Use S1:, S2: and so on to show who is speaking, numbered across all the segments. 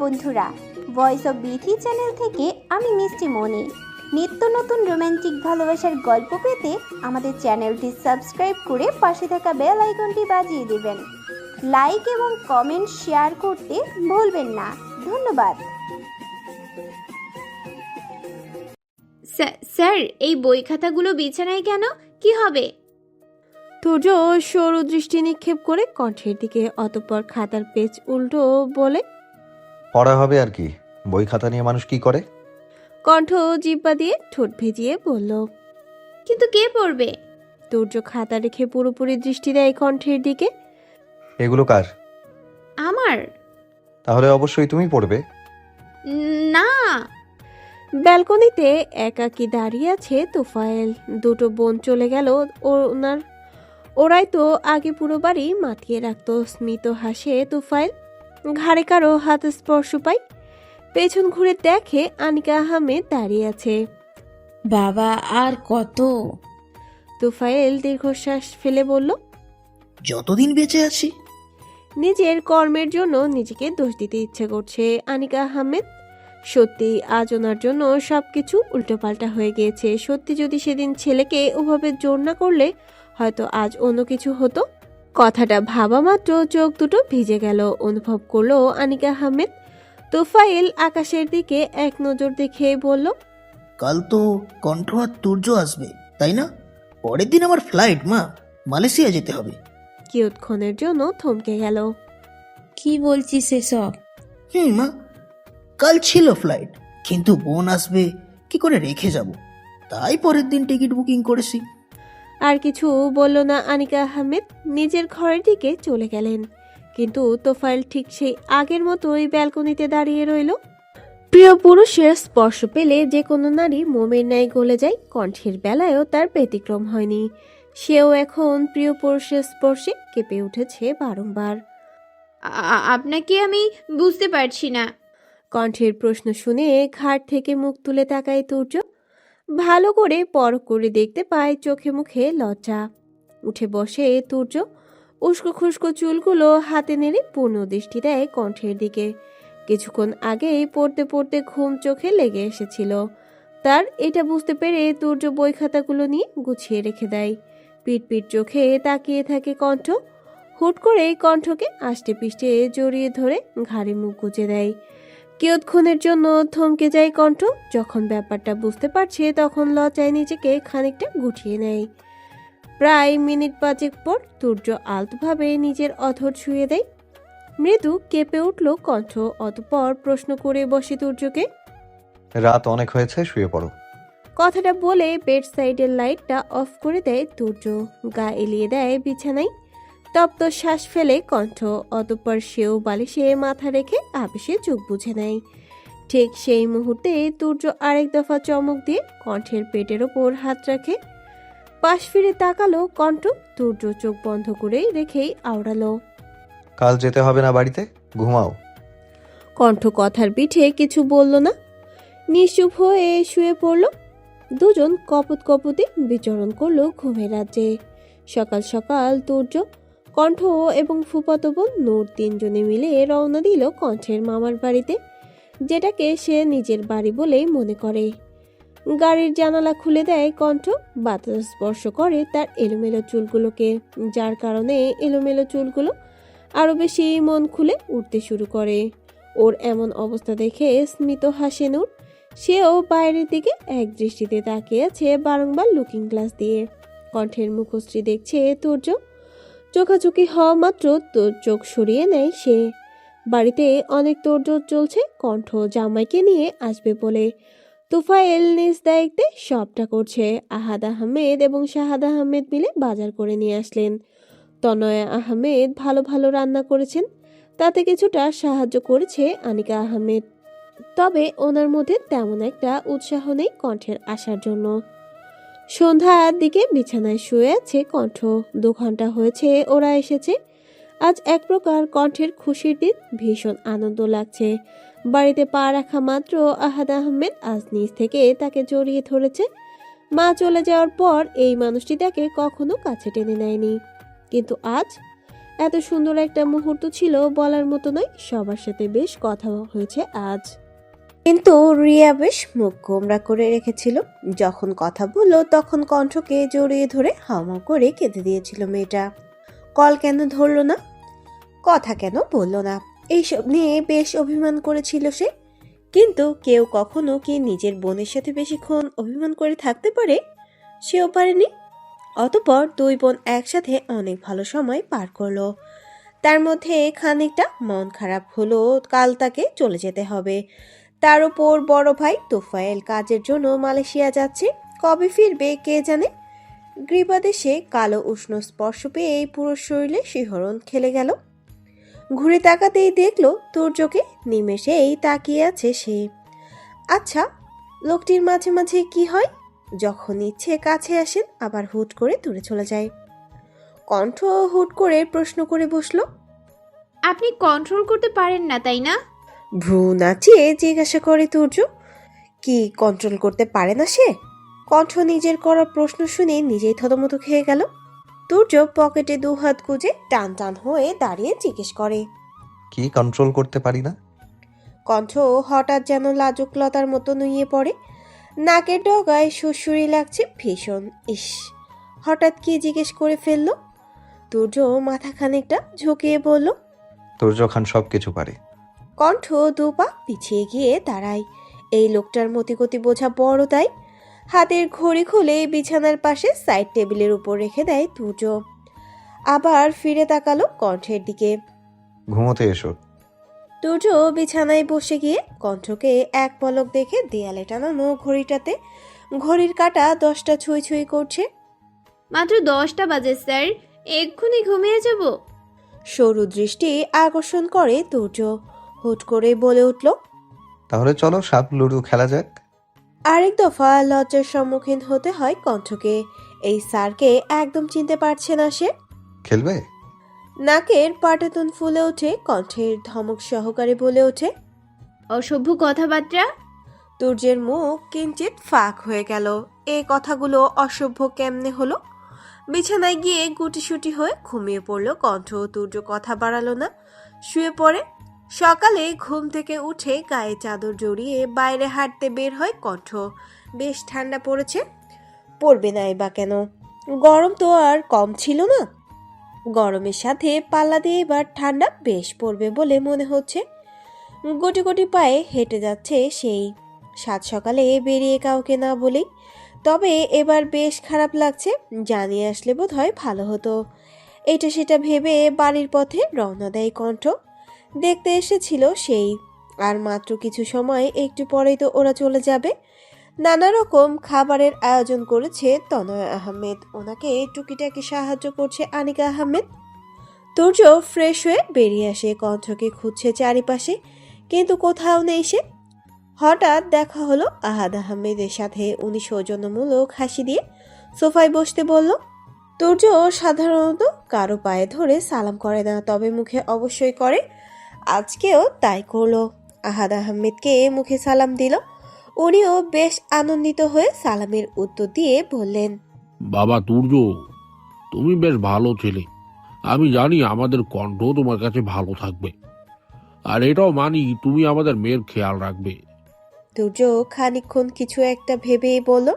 S1: বন্ধুরা voice of Bithi channel থেকে আমি মিষ্টি মনি নিত্য নতুন রোমান্টিক ভালোবাসার গল্প পেতে আমাদের চ্যানেলটি সাবস্ক্রাইব করে পাশে থাকা বেল আইকনটি বাজিয়ে দেবেন। লাইক এবং কমেন্ট শেয়ার করতে ভুলবেন না। ধন্যবাদ।
S2: স্যার এই বই খাতাগুলো বিছানায় কেন? কি হবে?
S3: তুর্য সরু দৃষ্টি নিক্ষেপ করে কণ্ঠের দিকে অতঃপর খাতার পেজ উল্টো বলে
S4: পড়া হবে আর কি? বই খাতা নিয়ে মানুষ কি করে?
S3: কণ্ঠ জিব্বা দিয়ে ঠোঁট ভেজিয়ে বলল
S2: কিন্তু কে পড়বে?
S3: তুর্য খাতা রেখে পুরোপুরি দৃষ্টি দেয় কণ্ঠের দিকে।
S4: এগুলো কার?
S2: আমার।
S3: তাহলে
S4: অবশ্যই তুমি পড়বে।
S2: না।
S3: ব্যালকনিতে একাকি দাঁড়িয়ে আছে তোফায়েল। দুটো বোন চলে গেল ওনার। ওরাই তো আগে পুরো বাড়ি মাতিয়ে রাখতো। স্মিত হাসে তোফায়েল। ঘাড়ে কারও হাত স্পর্শ পাই পেছন ঘুরে দেখে আনিকা আহমেদ দাঁড়িয়ে আছে।
S5: বাবা আর কত?
S3: তোফায়েল দীর্ঘশ্বাস ফেলে বলল
S5: যতদিন বেঁচে আছি।
S3: নিজের কর্মের জন্য নিজেকে দোষ দিতে ইচ্ছে করছে আনিকা আহমেদ। সত্যি আজ ওনার জন্য সবকিছু উল্টোপাল্টা হয়ে গিয়েছে। সত্যি যদি সেদিন ছেলেকে ওভাবে জোর না করলে হয়তো আজ অন্য কিছু হতো। কথাটা ভাবা মাত্র চোখ দুটো ভিজে গেল অনুভব করল আনিকা আহমেদ। তোফাইল আকাশের দিকে এক নজর দেখে বলল
S5: কাল তো কণ্ঠ আর তুর্য আসবে তাই না? পরের দিন আমার ফ্লাইট মা। মালয়েশিয়া যেতে হবে।
S3: কিয়ৎক্ষণের জন্য থমকে গেল।
S6: কি বলছিস এসব?
S5: হুম মা। কাল ছিল ফ্লাইট কিন্তু বোন আসবে কি করে রেখে যাব? তাই পরের দিন টিকিট বুকিং করেছি।
S3: আর কিছু বলল না আনিকা আহমেদ নিজের ঘরের দিকে চলে গেলেন। কিন্তু তোফাইল ঠিক সেই আগের মতোই ব্যালকনিতে দাঁড়িয়ে রইল। প্রিয় পুরুষের স্পর্শ পেলে যে কোনো নারী মোমের ন্যায় গলে যায় কণ্ঠের বেলায়ও তার ব্যতিক্রম হয়নি। সেও এখন প্রিয় পুরুষের স্পর্শে কেঁপে উঠেছে বারংবার।
S2: আপনাকে আমি বুঝতে পারছি না।
S3: কণ্ঠের প্রশ্ন শুনে ঘাট থেকে মুখ তুলে তাকায় তুর্য। ভালো করে পরখ করে দেখতে পায় চোখে মুখে লজ্জা। উঠে বসে তুর্য উস্কো খুস্কো চুলগুলো হাতে নেড়ে পূর্ণ দৃষ্টি দেয় কণ্ঠের দিকে। কিছুক্ষণ আগেই পড়তে পড়তে ঘুম চোখে লেগে এসেছিল। তার এটা বুঝতে পেরে তুর্য বই খাতাগুলো নিয়ে গুছিয়ে রেখে দেয়। পিট পিট চোখে তাকিয়ে থাকে কণ্ঠ। হুট করে কণ্ঠকে আষ্টে পিষ্টে জড়িয়ে ধরে ঘাড়ে মুখ গুজে দেয়। কিয়ৎক্ষণের জন্য থমকে যায় কণ্ঠ। যখন ব্যাপারটা বুঝতে পারছে তখন লজ্জায় নিজেকে খানিকটা গুটিয়ে নেয়। প্রায় মিনিট পাঁচেক পর তুর্য আলতোভাবে নিজের অধর ছুঁয়ে দেয়। মৃদু কেঁপে উঠল কণ্ঠ অতপর প্রশ্ন করে বসে তুর্যকে
S4: রাত অনেক হয়েছে শুয়ে পড়ো।
S3: কথাটা বলে বেড সাইডের লাইটটা অফ করে দেয় তুর্য গা এলিয়ে দেয় বিছানায়। তপ্ত শ্বাস ফেলে কণ্ঠ অতঃপর সেও বালিশে মাথা রেখে আবেশে চোখ বুঝে নেয়। ঠিক সেই মুহূর্তে তুর্য আরেক দফা চমক দিয়ে কণ্ঠের পেটের ওপর হাত রাখে। পাশ ফিরে তাকালো কণ্ঠ তুর্য চোখ বন্ধ করে রেখেই আওড়ালো।
S4: কাল যেতে হবে না বাড়িতে? ঘুমাও।
S3: কণ্ঠ কথার পিঠে কিছু বলল না। নিশ্চুপ হয়ে শুয়ে পড়ল। দুজন কপত কপতে বিচরণ করল ঘুমের রাজ্যে। সকাল সকাল তুর্য কণ্ঠ এবং ফুপাতো বোন নূর তিনজনে মিলে রওনা দিল কণ্ঠের মামার বাড়িতে, যেটাকে সে নিজের বাড়ি বলেই মনে করে। গাড়ির জানালা খুলে দেয় কণ্ঠ, বাতাস স্পর্শ করে তার এলোমেলো চুলগুলোকে, যার কারণে এলোমেলো চুলগুলো আরও বেশি মন খুলে উঠতে শুরু করে। ওর এমন অবস্থা দেখে স্মিত হাসে নূর। সেও বাইরের দিকে এক দৃষ্টিতে তাকিয়ে আছে বারংবার লুকিং গ্লাস দিয়ে। কণ্ঠের মুখশ্রী দেখছে তুর্য চোখাচোখি হওয়া মাত্র তোর চোখ সরিয়ে নেয় সে। বাড়িতে অনেক তোড়জোড় চলছে, কণ্ঠ জামাইকে নিয়ে আসবে বলে। তুফাইল নিজ দায়িত্বে সবটা করছে। আহাদ আহমেদ এবং শাহাদ আহমেদ মিলে বাজার করে নিয়ে আসলেন। তনয়া আহমেদ ভালো ভালো রান্না করেছেন, তাতে কিছুটা সাহায্য করেছে আনিকা আহমেদ। তবে ওনার মধ্যে তেমন একটা উৎসাহ নেই কণ্ঠের আসার জন্য। সন্ধ্যার দিকে বিছানায় শুয়ে আছে কণ্ঠ দু ঘণ্টা হয়েছে, ওরা এসেছে। আজ এক প্রকার কণ্ঠের খুশির দিন, ভীষণ আনন্দ লাগছে। বাড়িতে পা রাখা মাত্র আহাদ আহমেদ আজ নিজ থেকে তাকে জড়িয়ে ধরেছে। মা চলে যাওয়ার পর এই মানুষটি তাকে কখনো কাছে টেনে নেয়নি। কিন্তু আজ এত সুন্দর একটা মুহূর্ত ছিল বলার মতো নয়, সবার সাথে বেশ কথা হয়েছে আজ। কিন্তু রিয়া বেশ মুখ গোমরা করে রেখেছিল। যখন কথা বলল, তখন কণ্ঠকে জড়িয়ে ধরে হামা করে কেঁদে দিয়েছিল মেয়েটা। কল কেন ধরলো না? কথা কেন বলল না? এইসব নিয়ে বেশ অভিমান করেছিল সে। কিন্তু কেউ কখনো কি নিজের বোনের সাথে বেশিক্ষণ অভিমান করে থাকতে পারে? সেও পারেনি। অতপর দুই বোন একসাথে অনেক ভালো সময় পার করল। তার মধ্যে খানিকটা মন খারাপ হলো, কাল তাকে চলে যেতে হবে। তার উপর বড় ভাই তোফায়েল কাজের জন্য মালয়েশিয়া যাচ্ছে। কবে ফিরবে কে জানে? গ্রীবাদেশে কালো উষ্ণ স্পর্শ পেয়ে এই পুরো শরীরে শিহরণ খেলে গেল। ঘুরে তাকাতেই দেখল তুর্যকে নিমেষেই তাকিয়ে আছে সে। আচ্ছা লোকটির মাঝে মাঝে কি হয়? যখন ইচ্ছে কাছে আসেন, আবার হুট করে দূরে চলে যায়। কণ্ঠ হুট করে প্রশ্ন করে বসল,
S2: আপনি কন্ট্রোল করতে পারেন না, তাই না?
S3: ভ্রু নাচিয়ে জিজ্ঞাসা করে তুর্য। কি কন্ট্রোল করতে পারে না সে? কণ্ঠ নিজের করা প্রশ্ন শুনে নিজেই থতমত খেয়ে গেল। তুর্য পকেটে দু হাত গুজে টান টান হয়ে দাঁড়িয়ে জিজ্ঞেস করে।
S4: কি কন্ট্রোল করতে পারি না?
S3: কণ্ঠ হঠাৎ যেন লাজুক লতার মতো নুয়ে পড়ে। নাকের ডগায় সুরসুরি লাগছে ভীষণ। ইস হঠাৎ কি জিজ্ঞেস করে ফেলল? তুর্য মাথা খানিকটা ঝুঁকিয়ে বলল
S4: তোর খান সব কিছু পারে।
S3: কণ্ঠ দু পা পিছিয়ে গিয়ে দাঁড়ায়। এই লোকটার মতিগতি বোঝা বড় তাই হাতের ঘড়ি খুলে বিছানার পাশে সাইড টেবিলের উপর রেখে দেয় তুর্য আবার ফিরে তাকালো কণ্ঠের দিকে।
S4: ঘুমোতে এসো।
S3: তুর্য বিছানায় বসে গিয়ে কণ্ঠকে এক পলক দেখে দেয়ালে টানানো ঘড়িটাতে। ঘড়ির কাঁটা দশটা ছুঁই ছুঁই করছে।
S2: মাত্র দশটা বাজে স্যার। এক্ষুনি ঘুমিয়ে যাব।
S3: সরু দৃষ্টি আকর্ষণ করে তুর্য হুট করে বলে উঠল
S4: তাহলে চলো সাপ লুডু খেলা যাক।
S3: আরেক দফা লজ্জার সম্মুখীন হতে হয় কণ্ঠকে। এই স্যারকে একদম চিনতে পারছে না সে।
S4: খেলবে?
S3: নাকের পাটাতন ফুলে ওঠে কণ্ঠের ধমক সহকারে বলে ওঠে
S2: অসভ্য কথাবার্তা?
S3: তুর্যের মুখ কিঞ্চিত ফাঁক হয়ে গেল। এ কথাগুলো অসভ্য কেমনে হলো? বিছানায় গিয়ে গুটিসুটি হয়ে ঘুমিয়ে পড়ল কণ্ঠ। তুর্য কথা বাড়ালো না শুয়ে পড়ে। সকালে ঘুম থেকে উঠে গায়ে চাদর জড়িয়ে বাইরে হাঁটতে বের হয় কণ্ঠ। বেশ ঠান্ডা পড়েছে। পড়বে নাই বা কেন? গরম তো আর কম ছিল না। গরমের সাথে পাল্লা দিয়ে এবার ঠান্ডা বেশ পড়বে বলে মনে হচ্ছে। গোটি গোটি পায়ে হেঁটে যাচ্ছে সেই। সাত সকালে বেরিয়ে কাউকে না বলেই। তবে এবার বেশ খারাপ লাগছে, জানিয়ে আসলে বোধ হয় ভালো হতো। এটা সেটা ভেবে বাড়ির পথে রওনা দেয় কণ্ঠ। দেখতে এসেছিল সেই। আর মাত্র কিছু সময়, একটু পরেই তো ওরা চলে যাবে। নানা রকম খাবারের আয়োজন করেছে তনয় আহমেদ। ওনাকে টুকিটাকি সাহায্য করছে আনিকা আহমেদ। তুর্য ফ্রেশ হয়ে বেরিয়ে আসে, কণ্ঠকে খুঁজছে চারিপাশে। কিন্তু কোথাও নেই সে। হঠাৎ দেখা হলো আহাদ আহমেদের সাথে। উনি সৌজন্যমূলক হাসি দিয়ে সোফায় বসতে বলল তুর্য সাধারণত কারও পায়ে ধরে সালাম করে না, তবে মুখে অবশ্যই করে। আজকেও তাই করল। আহাদ আহমেদকে মুখে সালাম দিল। উনিও বেশ আনন্দিত হয়ে সালামের উত্তর দিয়ে বললেন
S7: বাবা তুর্য তুমি বেশ ভালো ছেলে। আমি জানি আমাদের কণ্ঠ তোমার কাছে ভালো থাকবে। আর এটাও মানি তুমি আমাদের মেয়ের খেয়াল রাখবে।
S3: তুর্য খানিকক্ষণ কিছু একটা ভেবেই বলল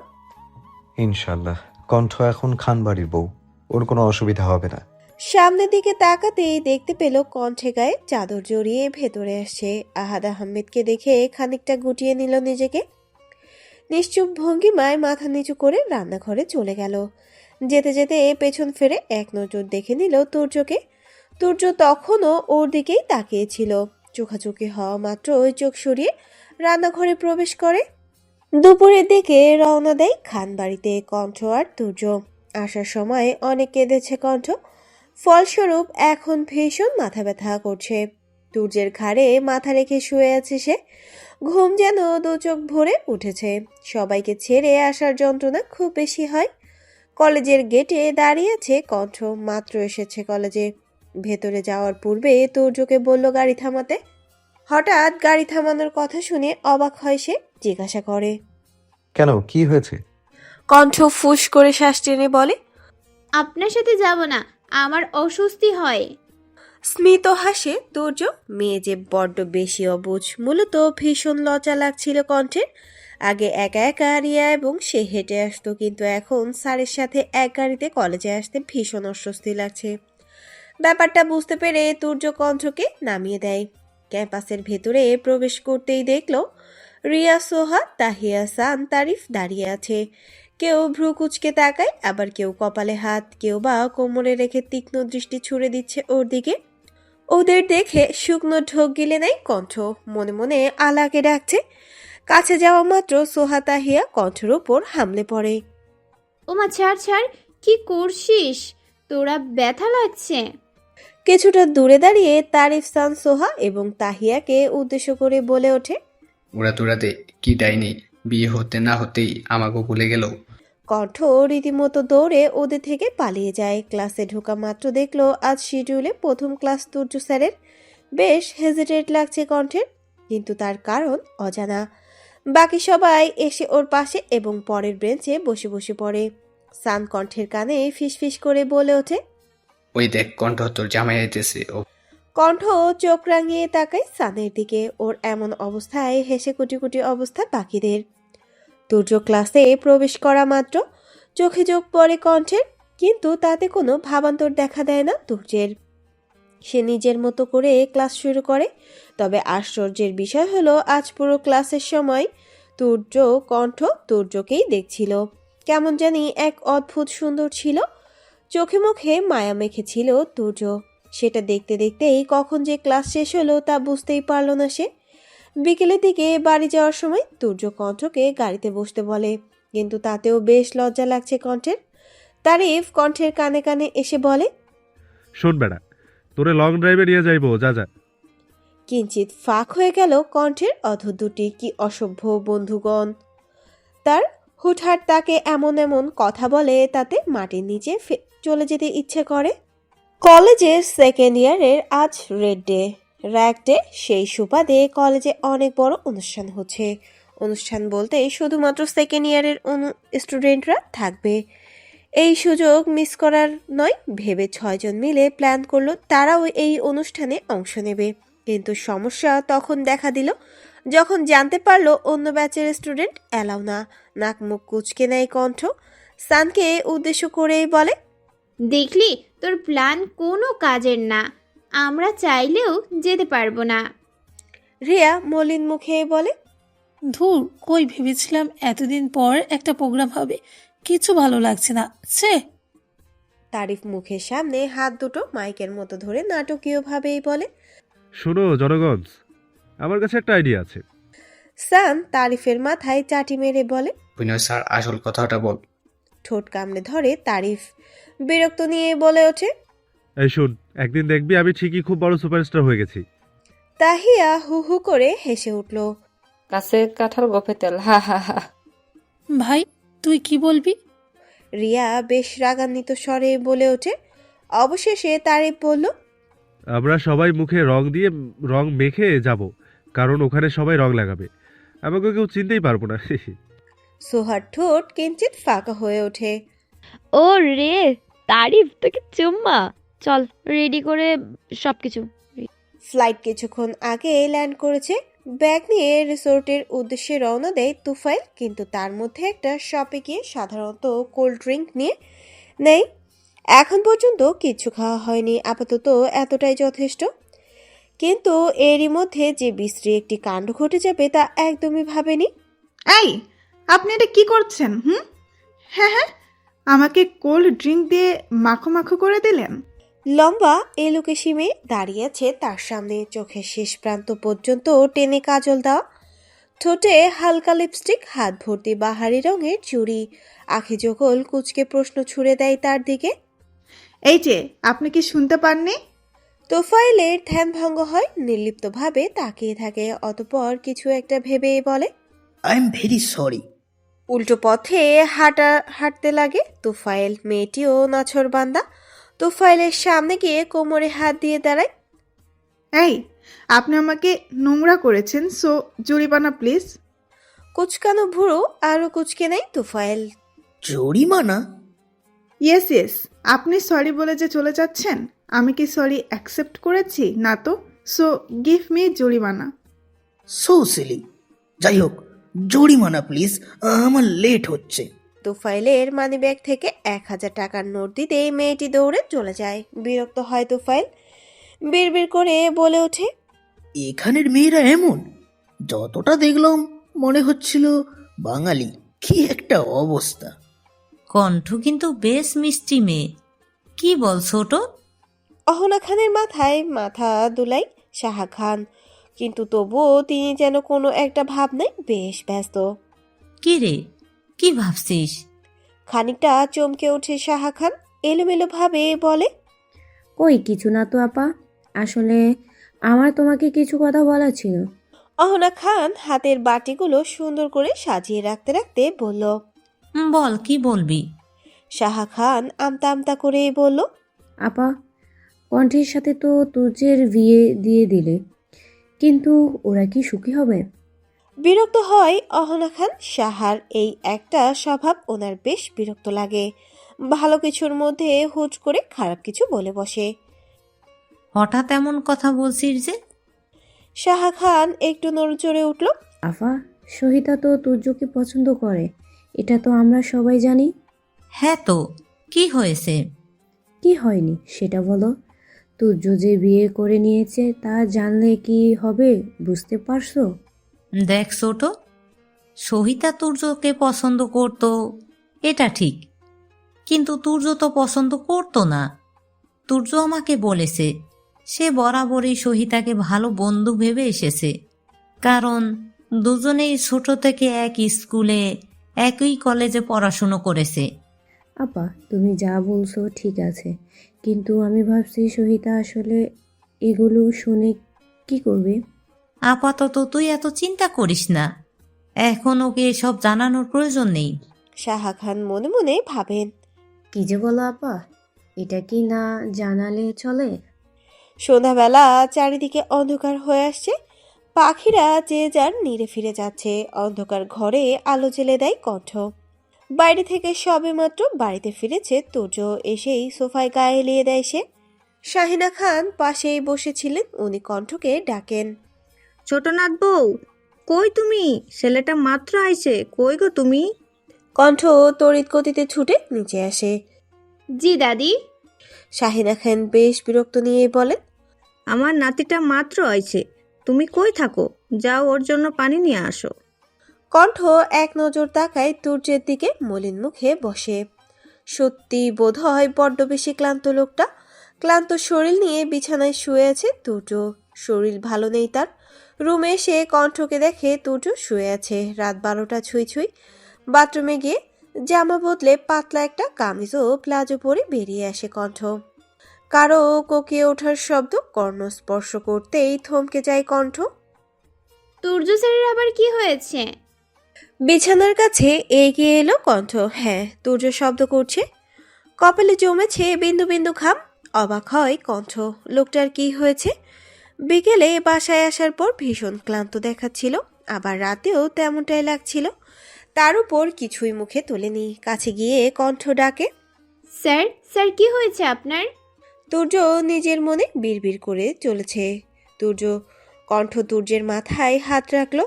S4: ইনশাল্লাহ কণ্ঠ এখন খান বাড়ির বউ। ওর কোনো অসুবিধা হবে না।
S3: সামনের দিকে তাকাতেই দেখতে পেল কণ্ঠে গায়ে চাদর জড়িয়ে ভেতরে আসছে আহাদ আহমেদকে দেখে খানিকটা গুটিয়ে নিল নিজেকে। নিশ্চুপ ভঙ্গিমায় মাথা নিচু করে রান্নাঘরে চলে গেল। যেতে যেতে পেছন ফেরে এক নজর দেখে নিল তুর্যকে। তুর্য তখনও ওর দিকেই তাকিয়েছিল। চোখাচোখি হওয়া মাত্র ওই চোখ সরিয়ে রান্নাঘরে প্রবেশ করে। দুপুরের দিকে রওনা দেয় খান বাড়িতে কণ্ঠ আর তুর্য। আসার সময় অনেক কেঁদেছে কণ্ঠ। ফলস্বরূপ এখন ভীষণ মাথা ব্যথা করছে। সূর্যের ঘাড়ে মাথা রেখে শুয়ে আছে সে। ঘুম যেন দু চোখ ভরে উঠেছে। সবাইকে ছেড়ে আসার যন্ত্রণা খুব বেশি হয়। কলেজের গেটে দাঁড়িয়ে আছে কণ্ঠ মাত্র এসেছে কলেজে। ভেতরে যাওয়ার পূর্বে তুর্যকে বলল গাড়ি থামাতে। হঠাৎ গাড়ি থামানোর কথা শুনে অবাক হয় সে জিজ্ঞাসা করে।
S4: কেন? কি হয়েছে?
S3: কণ্ঠ ফুস করে শ্বাস টেনে বলে
S2: আপনার সাথে যাব না। আমার অস্বস্তি হয়।
S3: স্মিত হাসে দুর্য মেয়ে যে বড্ড বেশি অবুঝ মূলত ভীষণ লজ্জা লাগছিল কণ্ঠের। আগে একা একা রিয়া এবং সে হেঁটে আসতো, কিন্তু এখন স্যারের সাথে এক গাড়িতে কলেজে আসতে ভীষণ অস্বস্তি লাগছে। ব্যাপারটা বুঝতে পেরে তুর্য কণ্ঠকে নামিয়ে দেয়। ক্যাম্পাসের ভেতরে প্রবেশ করতেই দেখল, রিয়া সোহা, তাহিয়া সান, তারিফ দাঁড়িয়ে আছে। কেউ ভ্রু কুচকে তাকায় আবার কেউ কপালে হাত কেউ বা কোমরে রেখে তীক্ষ্ণ দৃষ্টি ছুড়ে দিচ্ছে ওর দিকে। ওদের দেখে শুকনো ঢোক গিলে নেয় কণ্ঠ মনে মনে আলাকে ডাকছে। কাছে যাওয়া মাত্র সোহা তাহিয়া কণ্ঠের ওপর হামলে পড়ে।
S2: ওমা ছাড় ছাড় কি করছিস? তোরা ব্যথা লাগছে।
S3: কিছুটা দূরে দাঁড়িয়ে তারিফ সান সোহা এবং তাহিয়াকে উদ্দেশ্য করে বলে ওঠে।
S8: ওরা তোরাতে কি ডাইনি? বিয়ে হতে না হতেই আমাকে ভুলে গেল।
S3: কণ্ঠ রীতিমতো দৌড়ে ওদের থেকে পালিয়ে যায়। ক্লাসে ঢোকা মাত্র দেখল আজ শিডিউলে প্রথম ক্লাস তুর্য স্যারের। বেশ হেজিটেট লাগছে কণ্ঠের কিন্তু তার কারণ অজানা। বাকি সবাই এসে ওর পাশে এবং পরের বেঞ্চে বসে বসে পড়ে। সান কণ্ঠের কানে ফিসফিস করে বলে ওঠে
S8: ওই দেখ কণ্ঠ তোর জামাই আইতেছে। ও
S3: কণ্ঠ চোখ রাঙিয়ে তাকায় সানের দিকে। ওর এমন অবস্থায় হেসে কুটি কুটি অবস্থা বাকিদের। তুর্য ক্লাসে প্রবেশ করা মাত্র। চোখে চোখ পড়ে কণ্ঠের, কিন্তু তাতে কোনো ভাবান্তর দেখা দেয় না তুর্যের সে নিজের মতো করে ক্লাস শুরু করে। তবে আশ্চর্যের বিষয় হলো, আজ পুরো ক্লাসের সময় তুর্য কণ্ঠ তুর্যকেই দেখছিল। কেমন জানি এক অদ্ভুত সুন্দর ছিল। চোখে মুখে মায়া মেখেছিল তুর্য সেটা দেখতে দেখতেই কখন যে ক্লাস শেষ হলো তা বুঝতেই পারল না সে। বিকেলের দিকে বাড়ি যাওয়ার সময় দুর্য কণ্ঠকে গাড়িতে বসতে বলে কিন্তু তাতেও বেশ লজ্জা লাগছে কণ্ঠের। তারিফ কণ্ঠের কানে কানে এসে বলে
S9: শোন বেড়া তোরে লং ড্রাইভে নিয়ে যাইবো যা যা।
S3: কিঞ্চিত ফাঁক হয়ে গেল কণ্ঠের অধর দুটি কি অসভ্য বন্ধুগণ। তার হুটহাট তাকে এমন এমন কথা বলে তাতে মাটির নিচে চলে যেতে ইচ্ছে করে। কলেজের সেকেন্ড ইয়ারের আজ রেড ডে র্যাক ডে সেই সুবাদে কলেজে অনেক বড় অনুষ্ঠান হচ্ছে। অনুষ্ঠান বলতে শুধুমাত্র সেকেন্ড ইয়ারের অনু স্টুডেন্টরা থাকবে। এই সুযোগ মিস করার নয়, ভেবে ছয়জন মিলে প্ল্যান করল তারাও এই অনুষ্ঠানে অংশ নেবে। কিন্তু সমস্যা তখন দেখা দিল, যখন জানতে পারল অন্য ব্যাচের স্টুডেন্ট অ্যালাউ না। নাক মুখ কুচকে নেয় কণ্ঠ। সানকে উদ্দেশ্য করেই বলে,
S2: দেখলি, তোর প্ল্যান কোনো কাজের না। আমরা চাইলেও যেতে পারব না।
S3: রিয়া মলিন মুখে বলে
S6: ধুর কই ভেবেছিলাম এতদিন পর একটা প্রোগ্রাম হবে। কিছু ভালো লাগছে না। ছে।
S3: তারিফ মুখের সামনে হাত দুটো মাইকের মতো ধরে নাটকীয়ভাবেই বলে
S9: শোনো জনগণ আমার কাছে একটা আইডিয়া আছে।
S3: সান তারিফের মাথায় চাটি মেরে বলে
S8: বিনয় স্যার আসল কথাটা বল।
S3: ঠোঁট কামড়ে ধরে তারিফ বিরক্ত নিয়ে বলে ওঠে
S9: এই শোন একদিন দেখবি আমি ঠিকই খুব বড় সুপারস্টার হয়ে গেছি।
S3: তাহিয়া হু হু করে হেসে উঠল।
S10: কাছে কাঁঠাল গফে তেল হা হা হা।
S6: ভাই তুই কি বলবি?
S3: রিয়া বেশ রাগান্বিত স্বরে বলে ওঠে। অবশেষে তারিফ বলল
S9: আমরা সবাই মুখে রং দিয়ে রং মেখে যাব কারণ ওখানে সবাই রং লাগাবে। আমাকে কেউ চিনতেই পারব না।
S3: সোহার ঠোঁট কিঞ্চিত ফাঁকা হয়ে ওঠে।
S11: ও রে তারিফ তোকে চুম্মা। চল রেডি করে সব কিছু
S3: ফ্লাইট কিছুক্ষণ আগে ল্যান্ড করেছে। ব্যাগ নিয়ে রিসোর্টের উদ্দেশ্যে রওনা দেয় তুফাইল কিন্তু তার মধ্যে একটা শপে গিয়ে সাধারণত কোল্ড ড্রিঙ্ক নিয়ে নেই এখন পর্যন্ত কিচ্ছু খাওয়া হয়নি আপাতত এতটাই যথেষ্ট। কিন্তু এরই মধ্যে যে বিশ্রী একটি কাণ্ড ঘটে যাবে তা একদমই ভাবেনি।
S12: এই আপনি এটা কি করছেন হুম? হ্যাঁ হ্যাঁ আমাকে কোল্ড ড্রিঙ্ক দিয়ে মাখো মাখো করে দিলেন।
S3: লম্বা এলুকে সিমে দাঁড়িয়ে আছে তার সামনে। চোখের শেষ প্রান্ত পর্যন্ত টেনে কাজল দেওয়া ঠোঁটে হালকা লিপস্টিক হাত ভর্তি বাহারি রঙের চুড়ি। আখি জোকল কুচকে প্রশ্ন ছুড়ে দেয় তার দিকে।
S12: এই যে আপনি কি শুনতে পাননি?
S3: তোফাইলের ধ্যান ভঙ্গ হয় নির্লিপ্তভাবে তাকিয়ে থাকে অতপর কিছু একটা ভেবে বলে
S5: আই এম ভেরি সরি
S3: উল্টো পথে হাঁটা হাঁটতে লাগে। তোফাইল মেয়েটিও নাছর বান্দা। তোফাইলের সামনে গিয়ে কোমরে হাত দিয়ে দাঁড়ায়।
S12: এই আপনি আমাকে নোংরা করেছেন সো জরিমানা প্লিজ।
S3: কুচকানো ভুড়ো আরও কুচকে নেয় তোফাইল
S5: জরিমানা?
S12: ইয়েস ইয়েস আপনি সরি বলে যে চলে যাচ্ছেন আমি কি সরি অ্যাকসেপ্ট করেছি? না তো সো গিভ মি জরিমানা।
S5: সো সিলি যাই হোক জরিমানা প্লিজ আমার লেট হচ্ছে।
S3: তুফাইলের মানিব্যাগ থেকে এক হাজার টাকার নোট দিতে মেয়েটি দৌড়ে চলে যায়। বিরক্ত হয় তুফাইল বিড়বিড় করে বলে ওঠে
S5: এখানের মেয়েরা এমন? যতটা দেখলাম মনে হচ্ছিল বাঙালি। কি একটা অবস্থা।
S13: কণ্ঠ কিন্তু বেশ মিষ্টি মেয়ে। কি বল ছোট
S3: অহনা খানের মাথায় মাথা দুলাই সাহা খান। কিন্তু তবুও তিনি যেন কোনো একটা ভাবনায় বেশ ব্যস্ত।
S13: কি রে? কি ভাবছিস?
S3: খানিকটা চমকে ওঠে সাহা খান এলোমেলো ভাবে বলে
S14: কই কিছু না তো আপা। আসলে আমার তোমাকে কিছু কথা বলার ছিল।
S3: অহনা খান হাতের বাটিগুলো সুন্দর করে সাজিয়ে রাখতে রাখতে বলল
S13: বল কি বলবি?
S3: সাহা খান আমতা আমতা করে বলল
S14: আপা কণ্ঠের সাথে তো তুর্যের বিয়ে দিয়ে দিলে। কিন্তু ওরা কি সুখী হবে?
S3: বিরক্ত হয় অহনা খান সাহার এই একটা স্বভাব ওনার বেশ বিরক্ত লাগে। ভালো কিছুর মধ্যে হুট করে খারাপ কিছু বলে বসে।
S13: হঠাৎ এমন কথা বলছিস যে?
S3: সাহা খান একটু নড়চড়ে উঠল।
S14: আফা সহিতা তো তুর্যকে পছন্দ করে। এটা তো আমরা সবাই জানি।
S13: হ্যাঁ তো কি হয়েছে?
S14: কি হয়নি সেটা বলো। তুর্য যে বিয়ে করে নিয়েছে তা জানলে কি হবে বুঝতে পারছ?
S13: দেখ ছোট, সহিতা তুর্যকে পছন্দ করতো, এটা ঠিক। কিন্তু তুর্য তো পছন্দ করতো না। তুর্য আমাকে বলেছে, সে বরাবরই সহিতাকে ভালো বন্ধু ভেবে এসেছে। কারণ দুজনেই ছোট থেকে এক স্কুলে, একই কলেজে পড়াশুনো করেছে।
S14: আপা, তুমি যা বলছো ঠিক আছে। কিন্তু আমি ভাবছি সহিতা আসলে এগুলো শুনে কি করবে?
S13: আপাতত তুই এত চিন্তা করিস না। এখন ওকে এসব জানানোর প্রয়োজন নেই।
S3: সাহা খান মনে মনে ভাবেন।
S14: কি যে বলো আপা এটা কি না জানালে চলে?
S3: সন্ধ্যাবেলা চারিদিকে অন্ধকার হয়ে আসছে। পাখিরা যে যার নিরে ফিরে যাচ্ছে। অন্ধকার ঘরে আলো জ্বেলে দেয় কণ্ঠ। বাইরে থেকে সবে মাত্র বাড়িতে ফিরেছে তুর্য। এসেই সোফায় গায়ে এলিয়ে দেয় সে। শাহিনা খান পাশেই বসেছিলেন। উনি কণ্ঠকে ডাকেন।
S11: ছোটনাথ বউ কই তুমি? ছেলেটা মাত্র আইছে কই গো তুমি?
S3: কণ্ঠ তড়িৎ গতিতে ছুটে নিচে আসে।
S2: জি দাদি।
S3: শাহিদা খান বেশ বিরক্ত নিয়ে বলেন
S11: আমার নাতিটা মাত্র আইছে তুমি কই থাকো? যাও ওর জন্য পানি নিয়ে আসো।
S3: কণ্ঠ এক নজর তাকায় তুর্যের দিকে মলিন মুখে বসে। সত্যি বোধ হয় বড্ড বেশি ক্লান্ত লোকটা। ক্লান্ত শরীর নিয়ে বিছানায় শুয়ে আছে তুর্য। শরীর ভালো নেই তার। রুমে সে কণ্ঠকে দেখে তুর্য শুয়ে আছে। রাত বারোটা ছুঁই ছুঁই। বাথরুমে গিয়ে জামা বদলে পাতলা একটা কামিজ ও প্লাজো পরে বেরিয়ে আসে কণ্ঠ। কারও কোকিয়ে ওঠার শব্দ কর্ণ স্পর্শ করতেই থমকে যায় কণ্ঠ।
S2: তুর্য স্যারের আবার কি হয়েছে?
S3: বিছানার কাছে এগিয়ে এলো কণ্ঠ। হ্যাঁ তুর্য শব্দ করছে। কপালে জমেছে বিন্দু বিন্দু খাম অবাক হয় কণ্ঠ। লোকটার কি হয়েছে? বিকেলে বাসায় আসার পর ভীষণ ক্লান্ত দেখাচ্ছিল আবার রাতেও তেমনটাই লাগছিল। তার উপর কিছুই মুখে তোলেনি কাছে গিয়ে কণ্ঠ ডাকে
S2: স্যার স্যার কি হয়েছে আপনার?
S3: তুর্য নিজের মনে বিড়বিড় করে চলেছে। তুর্য কণ্ঠ তুর্যের মাথায় হাত রাখল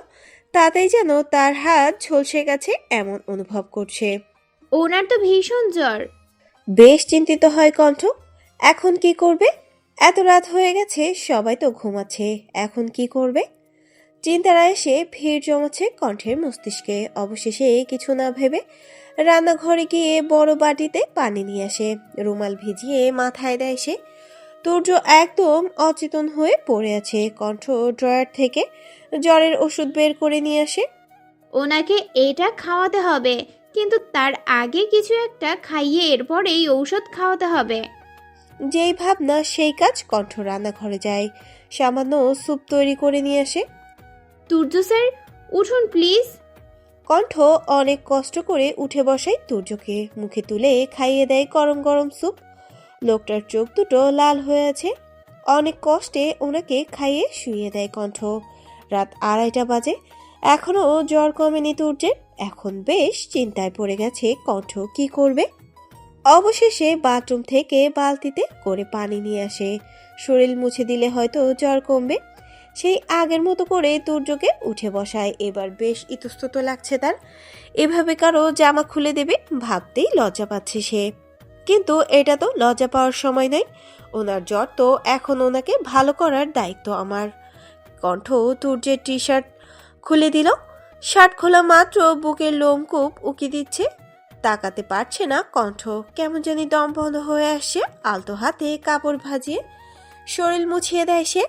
S3: তাতেই যেন তার হাত ঝলসে গেছে এমন অনুভব করছে।
S2: ওনার তো ভীষণ জ্বর।
S3: বেশ চিন্তিত হয় কণ্ঠ এখন কি করবে? এত রাত হয়ে গেছে, সবাই তো ঘুমাচ্ছে, এখন কি করবে? চিন্তারা এসে ভিড় জমাচ্ছে কণ্ঠের মস্তিষ্কে। অবশেষে কিছু না ভেবে রান্নাঘরে গিয়ে বড় বাটিতে পানি নিয়ে আসে। রুমাল ভিজিয়ে মাথায় দেয় সে। তুর্য একদম অচেতন হয়ে পড়ে আছে। কণ্ঠ ড্রয়ার থেকে জ্বরের ওষুধ বের করে নিয়ে আসে।
S2: ওনাকে এটা খাওয়াতে হবে, কিন্তু তার আগে কিছু একটা খাইয়ে এরপর এই ঔষধ খাওয়াতে হবে।
S3: যেই ভাবনা সেই কাজ কণ্ঠ রান্নাঘরে যায়। সামান্য স্যুপ তৈরি করে নিয়ে আসে।
S2: তুর্য স্যার উঠুন প্লিজ।
S3: কণ্ঠ অনেক কষ্ট করে উঠে বসায় তুর্যকে। মুখে তুলে খাইয়ে দেয় গরম গরম স্যুপ। লোকটার চোখ দুটো লাল হয়ে আছে। অনেক কষ্টে ওনাকে খাইয়ে শুইয়ে দেয় কণ্ঠ। রাত আড়াইটা বাজে। এখনও জ্বর কমেনি তুর্যের। এখন বেশ চিন্তায় পড়ে গেছে কণ্ঠ। কি করবে? অবশেষে বাথরুম থেকে বালতিতে করে পানি নিয়ে আসে। শরীর মুছে দিলে হয়তো জ্বর কমবে। সেই আগের মতো করে তুর্যকে উঠে বসায়। এবার বেশ ইতস্তত লাগছে তার। এভাবে কারও জামা খুলে দেবে ভাবতেই লজ্জা পাচ্ছে সে। কিন্তু এটা তো লজ্জা পাওয়ার সময় নয়। ওনার জ্বর তো এখন ওনাকে ভালো করার দায়িত্ব আমার। কণ্ঠ তুর্যের টি শার্ট খুলে দিল। শার্ট খোলা মাত্র, বুকের লোমকূপ উকি দিচ্ছে। তাকাতে পারছে না কণ্ঠ। কেমন জানি দম বন্ধ হয়ে আসছে আলতো হাতে কাপড় ভাজিয়ে। শরীর মুছিয়ে দেয় সে।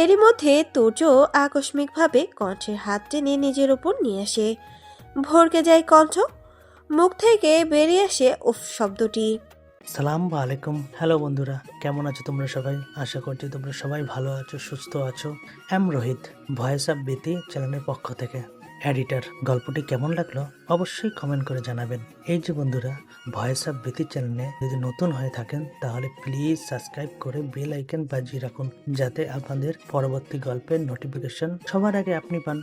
S3: এরই মধ্যে তুর্য আকস্মিকভাবে কণ্ঠের হাত টেনে নিজের ওপর নিয়ে আসে। ভরকে যায় কণ্ঠ। মুখ থেকে বেরিয়ে আসে উফ শব্দটি।
S15: সালাম আলাইকুম। হ্যালো বন্ধুরা, কেমন আছো তোমরা সবাই? আশা করছি তোমরা সবাই ভালো আছো, সুস্থ আছো। এম রোহিত, ভয়েস অফ বিতি চ্যানেলের পক্ষ থেকে। অ্যাডিটার গল্পটি কেমন লাগল অবশ্যই কমেন্ট করে জানাবেন। এই যে বন্ধুরা ভয়েস অফ বৃতি চ্যানেলে যদি নতুন হয়ে থাকেন, তাহলে প্লিজ সাবস্ক্রাইব করে বেল আইকন বাজিয়ে রাখুন, যাতে আপনাদের পরবর্তী গল্পের নোটিফিকেশন সবার আগে আপনি পান।